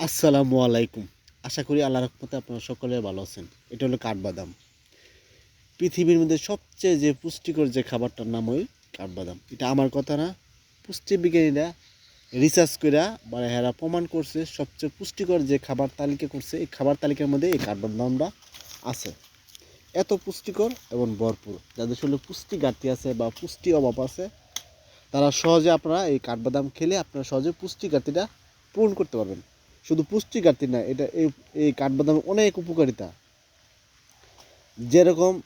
আসসালামু আলাইকুম। আশা করি আল্লাহ রহমতে আপনারা সকলে ভালো আছেন। এটা হলো কাঠবাদাম। পৃথিবীর মধ্যে সবচেয়ে যে পুষ্টিকর যে খাবারটার নাম ওই কাঠবাদাম, এটা আমার কথা না। পুষ্টিবিজ্ঞানীরা রিসার্চ করে বা এরা প্রমাণ করছে সবচেয়ে পুষ্টিকর যে খাবার তালিকা করছে, এই খাবার তালিকার মধ্যে এই কাঠবাদামটা আছে। এত পুষ্টিকর এবং ভরপুর। যাদের শরীরে পুষ্টি ঘাটতি আছে বা পুষ্টি অভাব আছে, তারা সহজে আপনারা এই কাঠবাদাম খেলে আপনারা সহজে পুষ্টি ঘাটতিটা পূরণ করতে পারবেন। শুধু পুষ্টি ঘাটতি না, এটা এই এই কাঠবাদামের অনেক উপকারিতা। যেরকম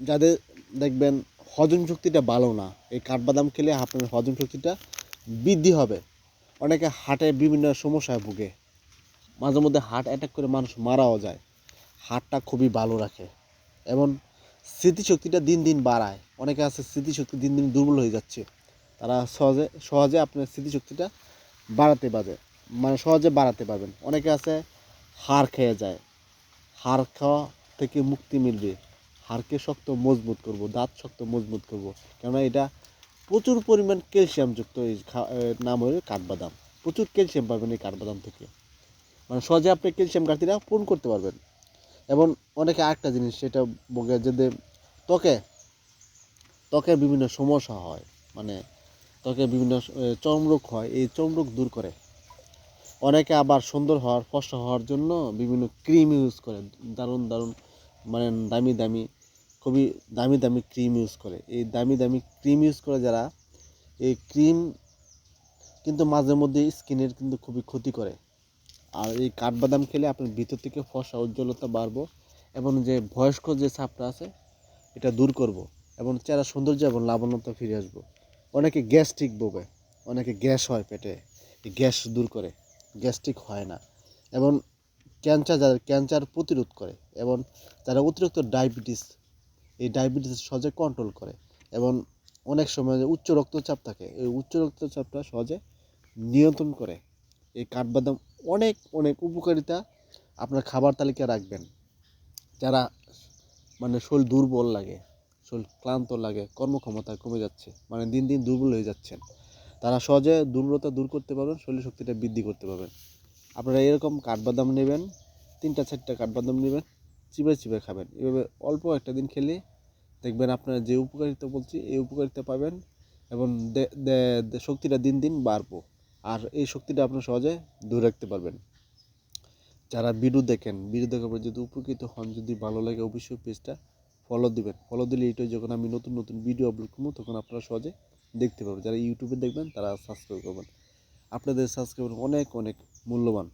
যাদের দেখবেন হজম শক্তিটা ভালো না, এই কাঠবাদাম খেলে আপনার হজম শক্তিটা বৃদ্ধি হবে। অনেকে হার্টে বিভিন্ন সমস্যায় ভুগে। মাঝে মধ্যে হার্ট অ্যাটাক করে মানুষ মারাও যায়। হার্টটা খুবই ভালো রাখে। এবং স্মৃতিশক্তিটা দিন দিন বাড়ায়। অনেকে আছে স্মৃতিশক্তি দিন দিন দুর্বল হয়ে যাচ্ছে। তারা সহজে সহজে আপনার স্মৃতিশক্তিটা বাড়াতে পারবে মানে সহজে বাড়াতে পারবেন। অনেকে আছে, হাড় খেয়ে যায়। হাড় খাওয়া থেকে মুক্তি মিলবে। হাড়কে শক্ত মজবুত করব, দাঁত শক্ত মজবুত করব। কেননা এটা প্রচুর পরিমাণ ক্যালসিয়ামযুক্ত এই নাম হলো কাঠবাদাম। প্রচুর ক্যালসিয়াম পাবেন এই কাঠবাদাম থেকে। মানে সহজে আপনি ক্যালসিয়াম ঘাটতিটা পূরণ করতে পারবেন। এবং অনেকে আরেকটা জিনিস, সেটা বলে যদি ত্বকে, ত্বকের বিভিন্ন সমস্যা হয় মানে ত্বকে বিভিন্ন চর্মরোগ হয়, এই চর্মরোগ দূর করে। অনেকে আবার সুন্দর হওয়ার ফর্সা হওয়ার জন্য বিভিন্ন ক্রিম ইউজ করে। দারুণ দারুণ মানে দামি দামি, খুবই দামি দামি ক্রিম ইউজ করে। এই দামি দামি ক্রিম ইউজ করে যারা, এই ক্রিম কিন্তু মাঝে মধ্যে স্কিনের কিন্তু খুবই ক্ষতি করে। আর এই কাঠবাদাম খেলে আপনার ভিতর থেকে ফর্সা উজ্জ্বলতা বাড়বো এবং যে বয়স্ক যে ছাপটা আছে, এটা দূর করব এবং চেহারা সৌন্দর্য এবং লাবণ্যতা ফিরে আসব। অনেকে গ্যাস ঠিক ভোগে, অনেকে গ্যাস হয় পেটে গ্যাস দূর করে। গ্যাস্ট্রিক হয় না। এবং ক্যান্সার যাদের, ক্যান্সার প্রতিরোধ করে এবং যারা অতিরিক্ত ডায়াবেটিস, এই ডায়াবেটিস সহজে কন্ট্রোল করে এবং অনেক সময় উচ্চ রক্তচাপ থাকে, এই উচ্চ রক্তচাপটা সহজে নিয়ন্ত্রণ করে। এই কাঠবাদাম অনেক অনেক উপকারিতা আপনার খাবার তালিকায় রাখবেন। যারা মানে শরীর দুর্বল লাগে, শরীর ক্লান্ত লাগে, কর্মক্ষমতা কমে যাচ্ছে মানে দিন দিন দুর্বল হয়ে যাচ্ছেন তারা সহজে দুর্বলতা দূর করতে পারবেন, শরীর শক্তিটা বৃদ্ধি করতে পারবেন। আপনারা এরকম কাঠবাদাম নেবেন, তিনটা, চারটা কাঠবাদাম নেবেন চিবে চিবে খাবেন। এভাবে অল্প একটা দিন খেলে দেখবেন আপনারা যে উপকারিতা বলছি, এই উপকারিতা পাবেন এবং শক্তিটা দিন দিন বাড়বো। আর এই শক্তিটা আপনার সহজে দূর রাখতে পারবেন। যারা ভিডিও দেখেন ভিডিও দেখার পর যদি উপকৃত হন, যদি ভালো লাগে অবশ্যই পেজটা ফলো দিবেন। ফলো দিলে এইটাই যখন আমি নতুন নতুন ভিডিও আপলোড করব, তখন আপনারা সহজে দেখতে পাবেন যারা ইউটিউবে দেখবেন তারা সাবস্ক্রাইব করবেন। আপনাদের সাবস্ক্রাইব অনেক অনেক মূল্যবান।